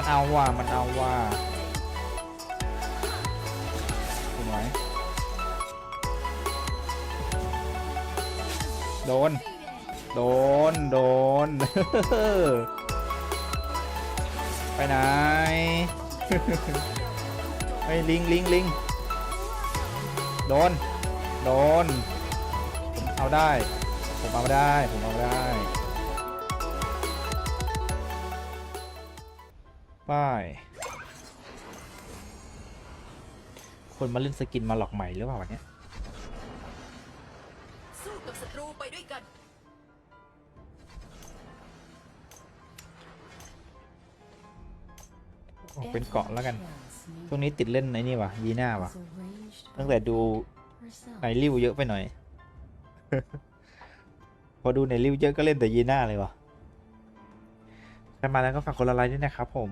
มันเอาว่ะมันเอาว่ะเห็นไหมโดน โดน โดน ไปไหนเฮ้ลิงลิงลิงโดน โดนผมเอาได้ ผมเอาได้ ผมเอาได้ ป้าย คนมาเล่นสกินมาหลอกใหม่หรือเปล่าวันเนี้ยสู้กับศัตรูไปด้วยกัน ออกเป็นเกาะแล้วกัน ช่วงนี้ติดเล่นไอ้นี่วะยีน่าวะตั้งแต่ดูในริวเยอะไปหน่อย พอดูในริวเยอะก็เล่นแต่ยีน่าเลยวะใครมาแล้วก็ฝากคนละไลค์ด้วยนะครับผม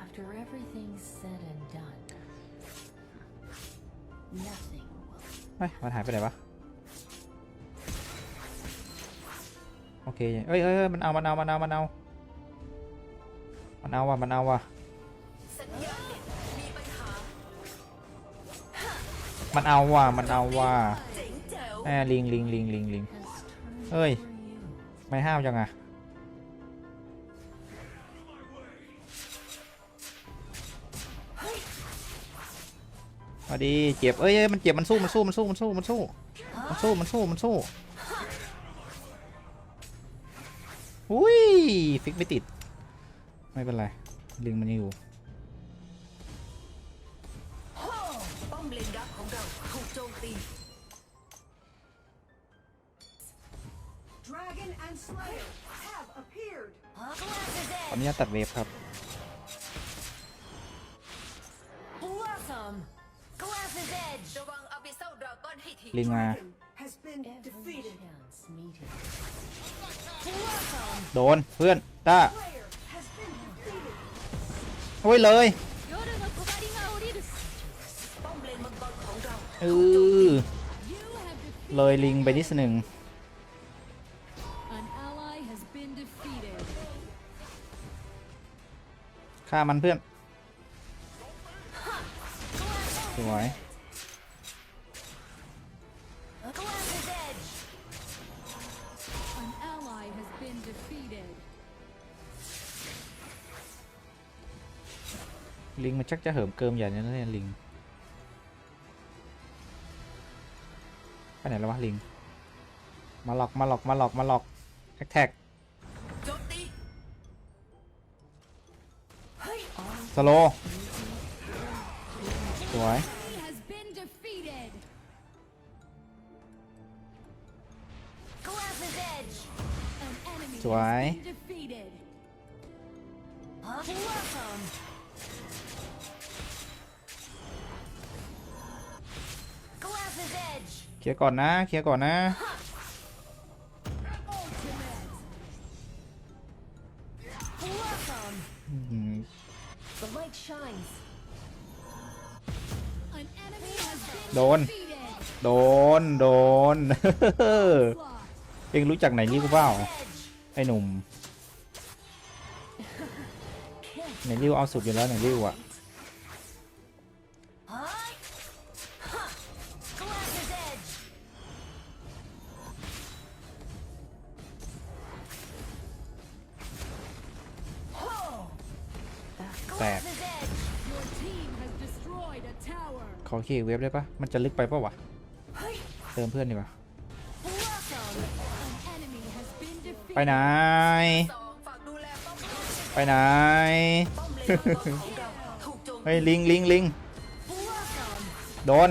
After everything's said and done, nothing will เฮ้ยมันหายไปไหนวะ โอเคเอ้ยเอ้ยเอ้ยมันเอา มันเอา มันเอา มันเอา มันเอาว่ะ มันเอาว่ะ สัญญาณเน็ตมีปัญหามันเอาว่ะ มันเอาว่ะเจ๋งแจ๋วแหมลิงลิงลิงลิงลิง has turned Ơi. for you. ไม่ห้าวจังอะ มาดีเจ็บเอ้ยมันเจ็บมันสู้มันสู้มันสู้มันสู้มันสู้มันสู้มันสู้มันสู้อุ้ยฟิกไม่ติด ไม่เป็นไรลิงมันยังอยู่ป้อมเลนดักของเราถูกโจมตี Dragon and Slayer have appeared. ขออนุญาตตัดเวฟครับ Blossom! Glass's edge! ระวังอาบิเซลดราก้อนให้ทีลิงมา Dragon has been Every defeated. chance meeting. Blossom! โดนเพื่อนต้า Slayer has been defeated. โอ้ยเลยป้อมเลนมังกรของเราเออเลยลิงไปนิดหนึ่ง An ally has been defeated. ฆ่ามันเพื่อน สวย Glass's edge! An ally has been defeated. ลิงมันชักจะเหิมเกิมใหญ่เลยนะเนี่ยลิงไปไหนแล้ววะลิง มาหลอกมาหลอกมาหลอกมาหลอกแท็กแท็กโจมตีสโล สวย He has been defeated. Glass's edge! An enemy Rồi. has been defeated. Blossom! Glass's edge! เคลียร์ก่อนนะ เคลียร์ก่อนนะ Blossom! อื้อหือ The light shines. โดน โดน โดน เองรู้จักไหนริวเปล่า ไอ้หนุ่มไหนริวเอาสุดอยู่แล้วไหนริวอะ อเคเว็บได้ปะมันจะลึกไปปะวะ เติมเพื่อนดีกว่า ไปไหน ไปไหน เฮ้ยลิงลิงลิงโดน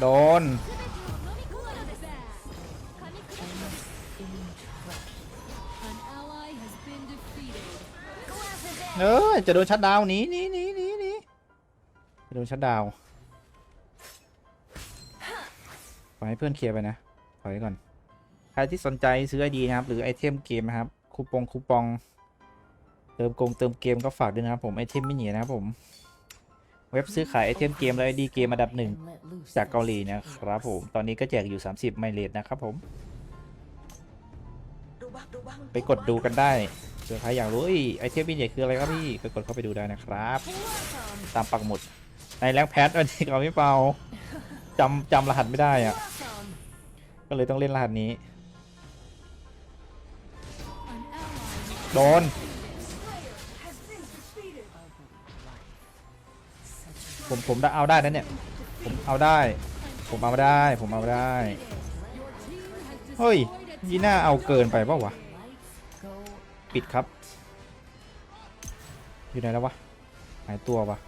โดน เออจะโดนชัดดาวนี้นี้นี้นี้นี้จะโดนชัดดาว น์ปล่อให้เพื่อนเคลียร์ไปนะปล่อไว้ก่อน ใครที่สนใจซื้อไอดีนะครับ หรือไอเทมเกมนะครับ คูปองคูปอง เติมกงเติมเกมก็ฝากด้วยนะครับผม ไอเทมไม่หนีนะครับผม เว็บซื้อขายไอเทมเกมและไอดีเกมอันดับหนึ่งจากเกาหลีนะครับผม ตอนนี้ก็แจกอยู่ 30 ไมเลทนะครับผม ไปกดดูกันได้เผื่อใครอยากรู้ไอเทมบินใหญ่คืออะไรครับพี่ ไปกดเข้าไปดูได้นะครับ ตามปักหมุด ในแรงแพทวันนี้เขาไม่เปล่าจำจำรหัสไม่ได้อะ ก็เลยต้องเล่นรหัสนี้ An ally โดน Slayer has been defeated. ผมผมได้เอาได้นะเนี่ย ผมเอาได้ ผมเอาได้ ผมเอาได้ your team has เฮ้ย destroyed a ยีน่าเอาเกินไปเปล่าวะ ปิดครับ อยู่ไหนแล้ววะ หายตัววะ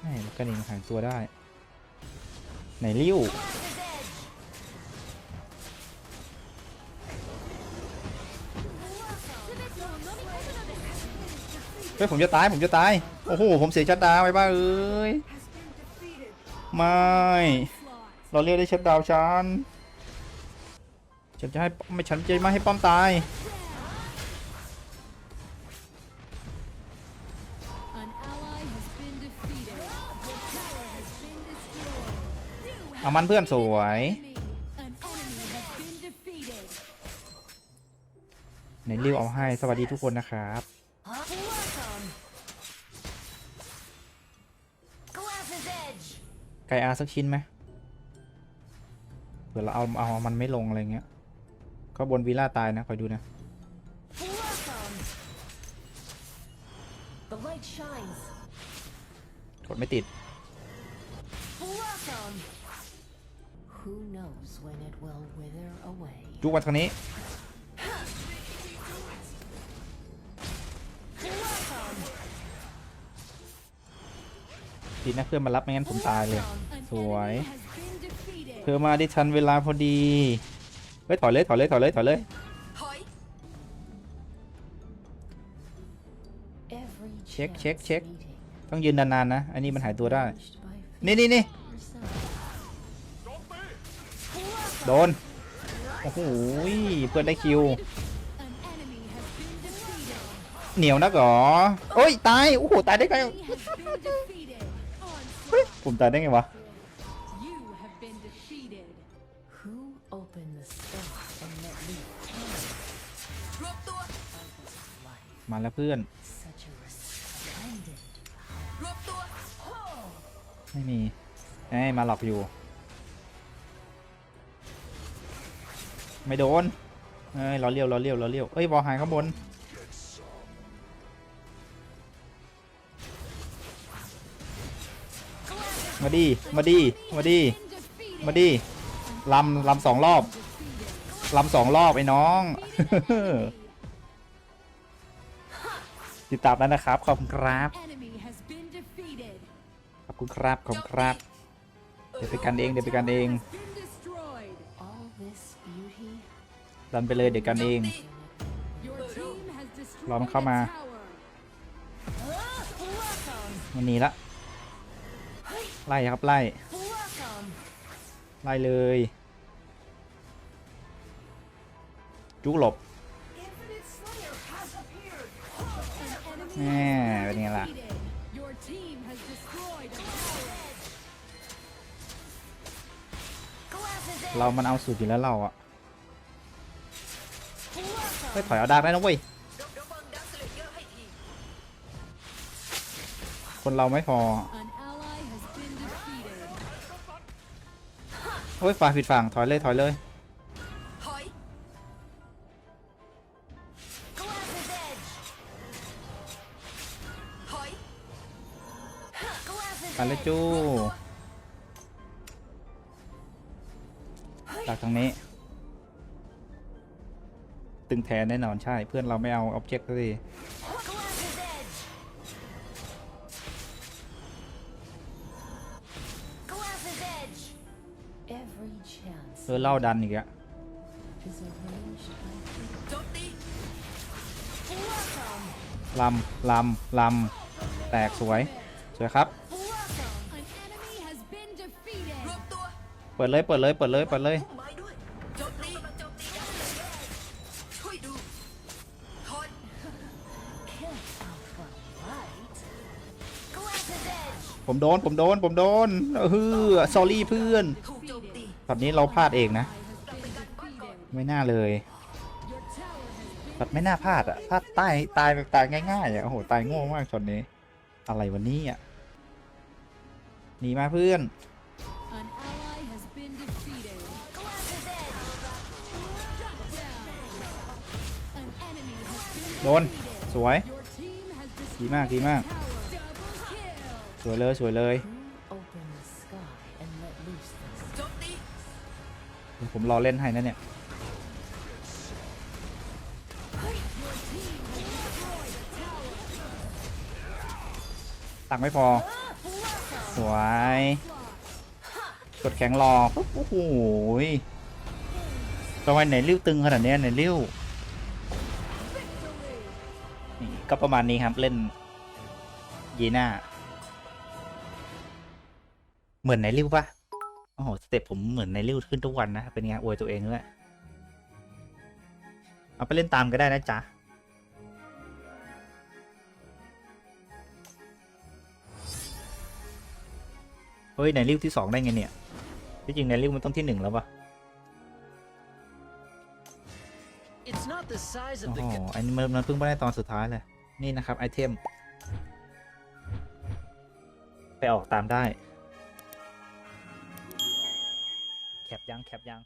ไม่กระดิ่งหายตัวได้ ไหนริ้ว ฮ้ยผมจะตายผมจะตาย โอ้โหผมเสียชัดดาวไปบ้าเอ้ยไม่ เราเรียกได้ชัดดาวฉันฉันจะให้ไม่ฉันจะไม่ให้ป้อมตายเอามันเพื่อนสวย Enemy. An enemy has been defeated. ไหนริ้วเอาให้สวัสดีทุกคนนะครับ กอาสักชิ้นไหมเผื่อเราเอาเอามันไม่ลงอะไรเงี้ยก็บนวีล่าตายนะคอยดูนะกดไม่ติด จุกวันทางนี้ดีนะเพื่อนมารับไม่งั้นผมตายเลย สวยเพื่อมาได้ทันเวลาพอดี เฮ้ยถอยเลยถอยเลยถอยเลยถอยเลยถอย Every Check, check, chance check. meeting ต้องยืนนานๆนะ อันนี้มันหายตัวได้ นี่นี่นี่โดน โอ้โห เพื่อนได้คิว เหนียวนักเหรอ โอ้ย ตาย โอ้โห ตายได้ไงผมตายได้ไงวะ ตัว มาแล้วเพื่อน รวบตัว ไม่มีไอ้ยมาหลอกอยู่ ไม่โดนเอ้ยล้อเลี้ยวล้อเลี้ยวล้อเลี้ยวเอ้ยวอลหายข้างบนมาดี มาดี มาดี มาดีลำลำสองรอบลำสองรอบไอ้น้อง ติดตามแล้วนะครับ ขอบคุณครับ Enemy has been defeated. ขอบคุณครับ ขอบคุณครับ เดี๋ยวไปกันเอง เดี๋ยวไปกันเอง Has been destroyed. all this beauty ดันไปเลยเดี๋ยวกันเอง Your team has destroyed รอมันเข้ามา a tower. Blossom มันหนีละ ไล่ครับไล่ Blossom ไล่เลย จุกหลบ นี่เป็นไงล่ะ เรามันเอาสูตรอยู่แล้วเราอะเฮ้ยถอยเอาดากได้นะเว้ย คนเราไม่พอเฮ้ยฝ่าผิดฝั่งถอยเลยถอยเลย Glass's ไปเลย edge จู้จากทางนี้ ตึงแทนแน่นอนใช่ เพื่อนเราไม่เอาออบเจกต์สักทีเออเล่าดันอีกอะลำลำลำแตกสวย สวยครับ เปิดเลยเปิดเลยเปิดเลยเปิดเลยพุ่มไม้ด้วยโจมตีโจมตีดักสเลเยอร์ช่วยดูถอย Kill Alpha Light Glass's edge ผมโดนผมโดนผมโดนเออ s อรี่เพื่อนถูกโจมตีตอนนี้เราพลาดเองนะ Ally has been defeated. ไม่น่าเลย Your tower แบบไม่น่าพลาดอะพลาดตายตายแบบตายง่ายๆอะโอ้โหตายโง่มากช็อตนี้ อะไรวันนี้อะหนีมาเพื่อน An โดน สวย Your team has ดีมากดีมาก tower. Double kill. สวยเลยสวยเลย Who opened the sky and let loose the โจมตีเดี๋ยวผมรอเล่นให้นะเนี่ย ตังค์ไม่พอ สวย กดแข็งรอปุ๊บโอ้โหยทำไมไหนริ้วตึงขนาดเนี้ยไหนริ้วนี่ ก็ประมาณนี้ครับเล่นยีน่าเหมือนไหนริ้วปะโอ้โหสเต็ปผมเหมือนไหนริ้วขึ้นทุกวันนะเป็นไงอวยตัวเองด้วยเอาไปเล่นตามก็ได้นะจ๊ะเฮ้ยไหนริ้วที่สองได้ไงเนี่ยที่จริงไหนริ้วมันต้องที่หนึ่งแล้วปะ โอ้ of โห the gun. อันนี้มันมันเพิ่งไปได้ตอนสุดท้ายเลย นี่นะครับ ไอเทม ไปออกตามได้ แคปยัง แคปยัง